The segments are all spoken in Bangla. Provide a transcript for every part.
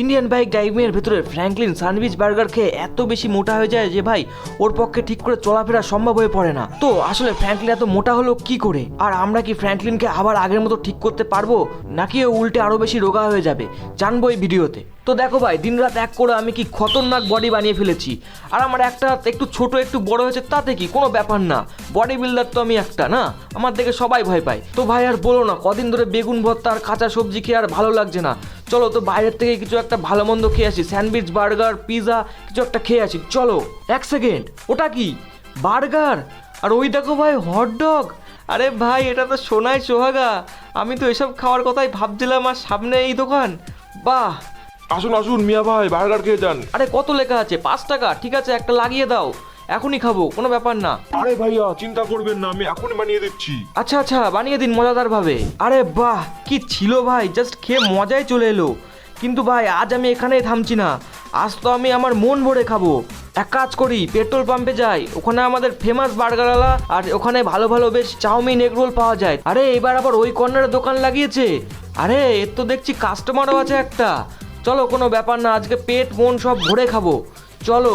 ইন্ডিয়ান বাইক ড্রাইভিংয়ের ভেতরে ফ্র্যাঙ্কলিন স্যান্ডউইচ বার্গার খেয়ে এত বেশি মোটা হয়ে যায় যে ভাই, ওর পক্ষে ঠিক করে চলাফেরা সম্ভব হয়ে পড়ে না। তো আসলে ফ্র্যাঙ্কলিন এত মোটা হলো কি করে? আর আমরা কি ফ্র্যাঙ্কলিনকে আবার আগের মতো ঠিক করতে পারব? নাকি ও উল্টে আরও বেশি রোগা হয়ে যাবে? জানব এই ভিডিওতে। তো দেখো ভাই, দিনরাত এক করে আমি কি খতরনাক বডি বানিয়ে ফেলেছি। আর আমার একটা একটু ছোট, একটু বড় হয়েছে, তাতে কি? কোনো ব্যাপার না। বডি বিল্ডার তো আমি একটা, না? আমার দেখে সবাই ভয় পায়। তো ভাই আর বলো না, কদিন ধরে বেগুন ভর্তা আর কাঁচা সবজি খেয়ে আর ভালো লাগছে না। চলো তো বাইরের থেকে কিছু একটা ভালো মন্দ খেয়ে আসি। স্যান্ডউইচ বার্গার পিৎজা কিছু একটা খেয়ে আসি। চলো এক সেকেন্ড ওটা কি? বার্গার? আর ওই দেখো ভাই হটডগ আরে ভাই এটা তো সোনাই সোহাগা। আমি তো এসব খাওয়ার কথাই ভাবছিলাম আর সামনে এই দোকান। বাহ! আসুন আসুন মিয়া ভাই বার্গার খেয়ে যান। আরে কত লেখা আছে? পাঁচ টাকা ঠিক আছে একটা লাগিয়ে দাও। এখনই খাব কোনো ব্যাপার না। আরে ভাইয়া চিন্তা করবেন না আমি এখনই বানিয়ে দিচ্ছি। আচ্ছা আচ্ছা বানিয়ে দিন মজাদার ভাবে আরে বাহ কি ছিল ভাই জাস্ট খেয়ে মজাই চলে এলো। কিন্তু ভাই আজ আমি এখানেই থামছি না। আজ তো আমি আমার মন ভরে খাব। এক কাজ করি পেট্রোল পাম্পে যাই। ওখানে আমাদের ফেমাস বার্গারওয়ালা আর ওখানে ভালো ভালো বেশ চাউমিন এগ রোল পাওয়া যায়। আরে এবার আবার ওই কর্নারে দোকান লাগিয়েছে। আরে এর তো দেখছি কাস্টমারও আছে একটা। চলো কোনো ব্যাপার না আজকে পেট মন সব ভরে খাব। চলো।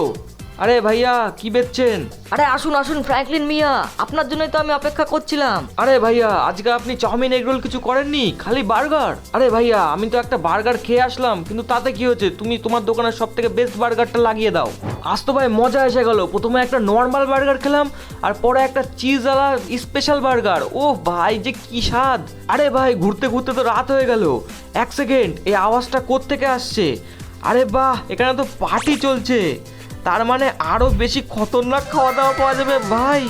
আরে ভাইয়া কি বেচছেন? আরে আসুন আসুন ফ্র্যাঙ্কলিন মিয়া আপনার জন্যই তো আমি অপেক্ষা করছিলাম। আরে ভাইয়া আজকে আপনি চাউমিন এগরোল কিছু করেননি খালি বার্গার? আরে ভাইয়া আমি তো একটা বার্গার খেয়ে আসলাম কিন্তু তাতে কি হয়েছে? তুমি তোমার দোকানের সব থেকে বেস্ট বার্গারটা লাগিয়ে দাও। আজ তো ভাই মজা এসে গেল প্রথমে একটা নর্মাল বার্গার খেলাম আর পরে একটা চিজওয়ালা স্পেশাল বার্গার। ও ভাই যে কি স্বাদ! আরে ভাই ঘুরতে ঘুরতে তো রাত হয়ে গেল। এক সেকেন্ড এই আওয়াজটা কোত্থেকে আসছে? আরে বাহ এখানে তো পার্টি চলছে। তার মানে আরও বেশি খতরনাক খাওয়া দাওয়া পাওয়া যাবে। ভাই,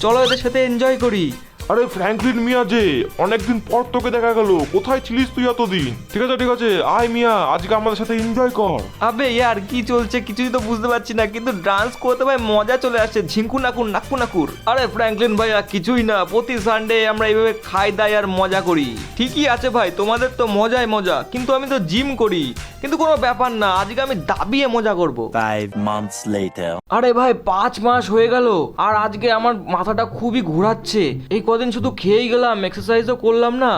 চলো এদের সাথে এনজয় করি। আরে ফ্র্যাঙ্কলিন মিয়া যে অনেকদিন পর তোকে দেখা গেল। কোথায় ছিলিস তুই এতদিন? ঠিক আছে ঠিক আছে। আয় মিয়া আজকে আমাদের সাথে এনজয় কর। আবে ইয়ার কি চলছে কিছুই তো বুঝতে পারছি না কিন্তু ডান্স করতে ভাই মজা চলে আসছে ঝিঙ্কু নাকুর নাকু নাকুর আরে ফ্র্যাঙ্কলিন ভাই আর কিছুই না প্রতি সানডে আমরা এইভাবে খাই দাই আর মজা করি। ঠিকই আছে ভাই তোমাদের তো মজাই মজা কিন্তু আমি তো জিম করি। কিন্তু কোনো ব্যাপার না আজকে আমি দাবিয়ে মজা করব। Five months later. আরে ভাই পাঁচ মাস হয়ে গেল আর আজকে আমার মাথাটা খুবই ঘোরাচ্ছে। এই কদিন শুধু খেয়েই গেলাম এক্সারসাইজও করলাম না।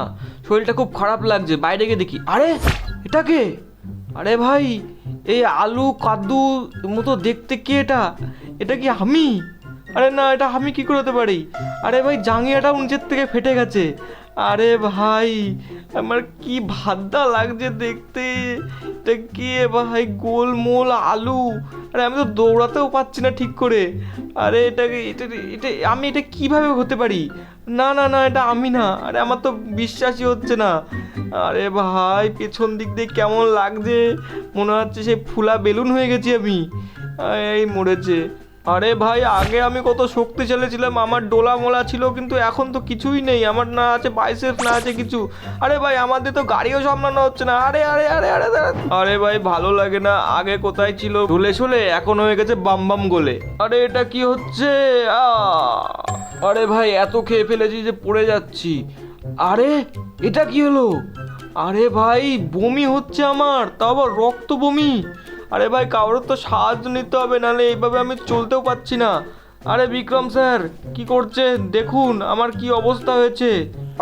শরীরটা খুব খারাপ লাগছে, বাইরে গিয়ে দেখি, আরে, এটা কে? আরে ভাই, এই আলু, কাদু মতো দেখতে কে এটা? এটা কি আমি? আরে না, এটা আমি কি করে হতে পারি? আরে ভাই জাঙ্গিয়াটাও নিচের থেকে ফেটে গেছে। আরে ভাই, আমার কি ভাদ্দা লাগছে দেখতে। এটা কে ভাই, গোলমোল আলু? আরে আমি তো দৌড়াতেও পাচ্ছি না ঠিক করে। আরে এটাকে এটা এটা, আমি এটা কীভাবে হতে পারি? না না না, এটা আমি না। আরে আমার তো বিশ্বাসই হচ্ছে না। আরে ভাই, পেছন দিক দিয়ে কেমন লাগছে? মনে হচ্ছে সে ফুলা বেলুন হয়ে গেছি আমি। এই মরেছে। আরে ভাই, আগে আমি কত শক্তিশালী ছিলাম আমার ডোলা মোলা ছিল, কিন্তু এখন তো কিছুই নেই, আমার না আছে বাইসেপ না আছে কিছু। আরে ভাই, আমাদের তো গাড়িও সামলানো হচ্ছে না, আরে আরে আরে আরে আরে। ভাই, ভালো লাগে না, আগে কোথায় ছিল? ঢুলে শুলে এখন হয়ে গেছে বাম বাম গোলে। আরে, এটা কি হচ্ছে? আরে ভাই, এত খেয়ে ফেলেছি যে পড়ে যাচ্ছি। আরে, এটা কি হলো? আরে ভাই, বমি হচ্ছে আমার, তাও আবার রক্ত বমি। আরে ভাই কারোর তো সাহায্য নিতে হবে নাহলে এইভাবে আমি চলতেও পারছি না। আরে বিক্রম স্যার কি করছে? দেখুন আমার কি অবস্থা হয়েছে।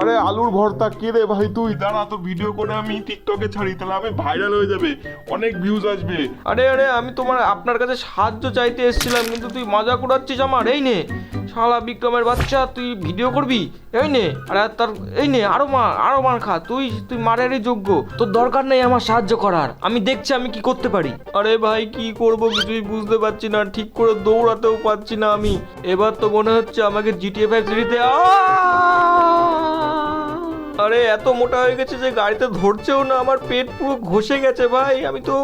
আরে আলুর ভর্তা কে রে ভাই তুই? দাঁড়া তো ভিডিও করে আমি টিকটকে ছাড়ি তাহলে আমি ভাইরাল হয়ে যাবে। অনেক ভিউজ আসবে। আরে আরে আমি তোমার আপনার কাছে সাহায্য চাইতে এসেছিলাম কিন্তু তুই মজা করাচ্ছিস আমার এই নে। শালা বিক্রমের বাচ্চা, তুই ভিডিও করবি? এই নে, আরে তার, এই নে, আরও মার আরও মার খা, তুই তুই মারেরই যোগ্য। তোর দরকার নেই আমার সাহায্য করার, আমি দেখছি আমি কি করতে পারি। আরে ভাই, কি করব কিছুই বুঝতে পারছি না, ঠিক করে দৌড়াতেও পারছি না আমি। এবার তো মনে হচ্ছে আমাকে জিটিএ ফাইভ সিটিতে আরে, এত মোটা হয়ে গেছে যে গাড়িতে ধরছেও না, আমার পেট পুরো ঘষে গেছে ভাই, আমি তো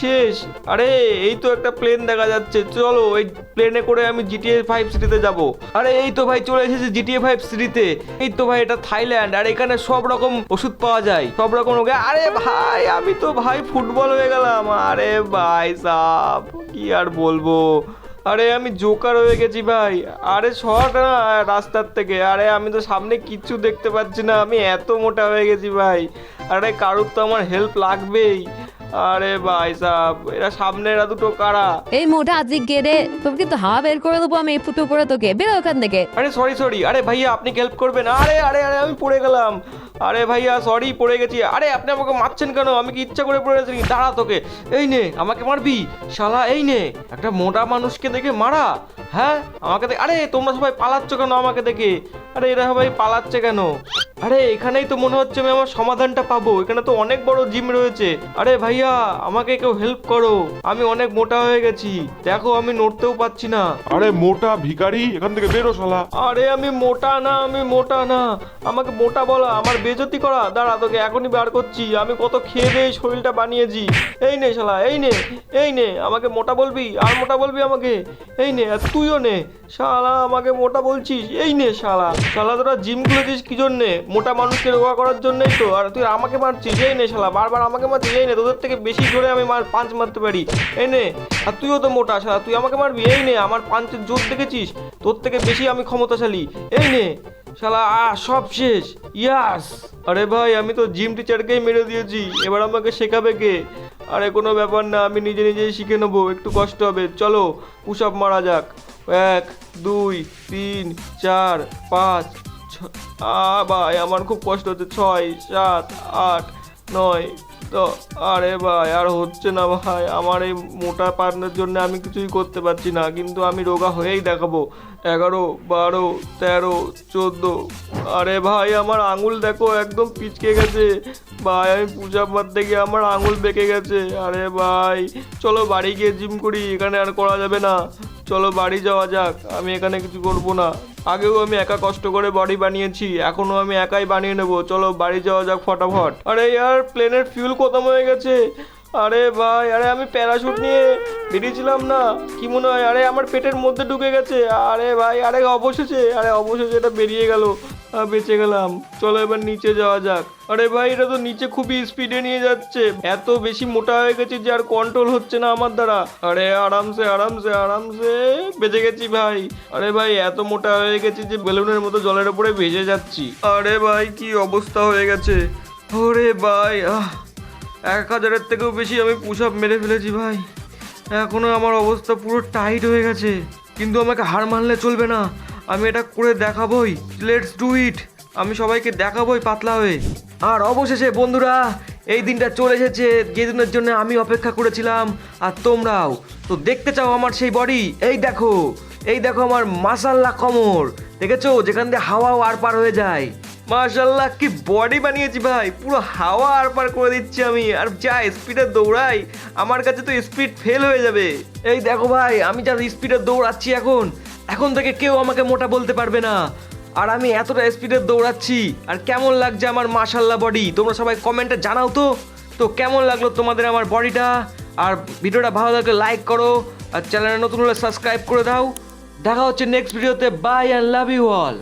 শেষ। আরে, এই তো একটা প্লেন দেখা যাচ্ছে, চলো, এই প্লেনে করে আমি জিটিএ ফাইভ সিটিতে যাব। আরে, এই তো ভাই, চলে এসেছে জিটিএ ফাইভ সিটিতে এই তো ভাই, এটা থাইল্যান্ড আর এখানে সব রকম ওষুধ পাওয়া যায়, সব রকম রোগে। আরে ভাই, আমি তো ভাই ফুটবল হয়ে গেলাম। আরে ভাই, সাপ, কি আর বলব? আরে আমি জোকার হয়ে গেছি ভাই। আরে শর্ট না রাস্তার থেকে। আরে আমি তো সামনে কিচ্ছু দেখতে পাচ্ছি না আমি এত মোটা হয়ে গেছি ভাই। আরে কারুর তো আমার হেল্প লাগবেই। আরে ভাই সাহ এরা সামনে এরা দুটো কারা? এই মোটা আজকে রে তোকে কিন্তু হাওয়া বের করে দেবো আমি ফুটে উপরে তোকে। বেরো ওখান থেকে। আরে সরি সরি আরে ভাইয়া আপনি হেল্প করবেন। আরে আরে আরে আমি পড়ে গেলাম। আরে ভাইয়া সরি পড়ে গেছি। আরে আপনি আমাকে মারছেন কেন? আমি কি ইচ্ছা করে পড়ে গেছি? দাঁড়া তোকে। এই নে আমাকে মারবি? শালা এই নে। একটা মোটা মানুষকে দেখে মারা। হ্যাঁ? আমাকে দেখে আরে তোমরা সবাই পালাচ্ছ কেন আমাকে দেখে? আরে এরা সবাই পালাচ্ছে কেন? আরে এখানেই তো মনে হচ্ছে আমি আমার সমাধানটা পাবো। এখানে তো অনেক বড় জিম রয়েছে। আরে ভাইয়া আমাকে কেউ হেল্প করো। আমি অনেক মোটা হয়ে গেছি। দেখো আমি নড়তেও পাচ্ছি না। আরে মোটা ভিখারি এখান থেকে বেরো শালা। আরে আমি মোটা না আমি মোটা না। আমাকে মোটা বলা আমার বেজতি করা? দাঁড়া, তোকে এখনই বার করছি। আমি কত খেয়ে দিয়ে শরীরটা বানিয়েছি। এই নে শালা, এই নে এই নে, আমাকে মোটা বলবি? আর মোটা বলবি আমাকে? এই নে, আর তুইও নে। শালা, আমাকে মোটা বলছিস? এই নে শালা। শালা, তোরা জিম খুলেছিস কি জন্যে? মোটা মানুষকে রোগা করার জন্যই তো। আর তুই আমাকে মারছিস? এই নে শালা, বারবার আমাকে মারছিস। এই নে, তোদের থেকে বেশি জোরে আমি মার পাঁচ মারতে পারি। এই নে, আর তুইও তো মোটা শালা, তুই আমাকে মারবি? এই নে, আমার পাঁচের জোর দেখেছিস? তোর থেকে বেশি আমি ক্ষমতাশালী। এই নে শালা আ সব শেষ। ইয়াস। আরে ভাই, আমি তো জিম টিচারকেই মেরে দিয়েছি। এবার আমাকে শেখাবে কে? আরে, কোনো ব্যাপার না, আমি নিজে নিজেই শিখে নেব, একটু কষ্ট হবে। চলো পুশ আপ মারা যাক। এক, দুই, তিন, চার, পাঁচ, ছ- ভাই, আমার খুব কষ্ট হচ্ছে। ছয়, সাত, আট, নয় তো আরে ভাই, আর হচ্ছে না ভাই। আমার এই মোটা পার্নের জন্য আমি কিছুই করতে পারছি না, কিন্তু আমি রোগা হয়েই দেখাবো। এগারো, বারো, তেরো, চোদ্দ। আরে ভাই, আমার আঙুল দেখো, একদম পিচকে গেছে। ভাই, আমি পূজা মারতে গিয়ে আমার আঙুল বেঁকে গেছে। আরে ভাই, চলো বাড়ি গিয়ে জিম করি, এখানে আর করা যাবে না। চলো বাড়ি যাওয়া যাক, আমি এখানে কিছু করব না। আগেও আমি একা কষ্ট করে বাড়ি বানিয়েছি এখনও আমি একাই বানিয়ে নেব। চলো বাড়ি যাওয়া যাক ফটাফট। আরে ইয়ার প্লেনের ফিউল খতম হয়ে গেছে? আরে ভাই, আরে আমি প্যারাশুট নিয়ে বেরিয়েছিলাম না। কি মনে হয়, আরে আমার পেটের মধ্যে ঢুকে গেছে। আরে ভাই, আরে অবশেষে আরে অবশেষে এটা বেরিয়ে গেল। বেঁচে গেলাম। চলো এবার নিচে যাওয়া যাক। আরে ভাই, এটা তো নিচে খুবই স্পিডে নিয়ে যাচ্ছে। এত বেশি মোটা হয়ে গেছি যে আর কন্ট্রোল হচ্ছে না আমার দ্বারা। আরে আরামসে আরামসে আরামসে বেঁচে গেছি ভাই। আরে ভাই, এত মোটা হয়ে গেছি যে বেলুনের মতো জলের উপরে ভেজে যাচ্ছি। আরে ভাই, কি অবস্থা হয়ে গেছে। ওরে ভাই, আহ, এক হাজারের থেকেও বেশি আমি পুশ আপ মেরে ফেলেছি ভাই। এখনও আমার অবস্থা পুরো টাইট হয়ে গেছে। কিন্তু আমাকে হার মানলে চলবে না। আমি এটা করে দেখাবই। লেটস ডু ইট আমি সবাইকে দেখাবই পাতলা হয়ে। আর অবশেষে, বন্ধুরা, এই দিনটা চলে এসেছে। যে দিনের জন্য আমি অপেক্ষা করেছিলাম। আর তোমরাও। তো দেখতে চাও আমার সেই বডি এই দেখো। এই দেখো আমার মাসাল্লা কমর। দেখেছ? যেখান দিয়ে হাওয়াও আর পার হয়ে যায়। মাশাল্লাহ কি বডি বানিয়েছি ভাই। পুরো হাওয়া আর পার করে দিচ্ছি আমি। আর যা স্পিডে দৌড়াই, আমার কাছে তো স্পিড ফেল হয়ে যাবে। এই দেখো ভাই, আমি যা স্পিডে দৌড়াচ্ছি এখন এখন থেকে কেউ আমাকে মোটা বলতে পারবে না। আর আমি এতটা স্পিডে দৌড়াচ্ছি, আর কেমন লাগছে আমার মাশাল্লাহ বডি তোমরা সবাই কমেন্টে জানাও তো। তো কেমন লাগল তোমাদের আমার বডিটা আর ভিডিওটা ভালো লাগলে লাইক করো, আর চ্যানেলে নতুন হলে সাবস্ক্রাইব করে দাও। দেখা হচ্ছে নেক্সট ভিডিওতে bye and love you all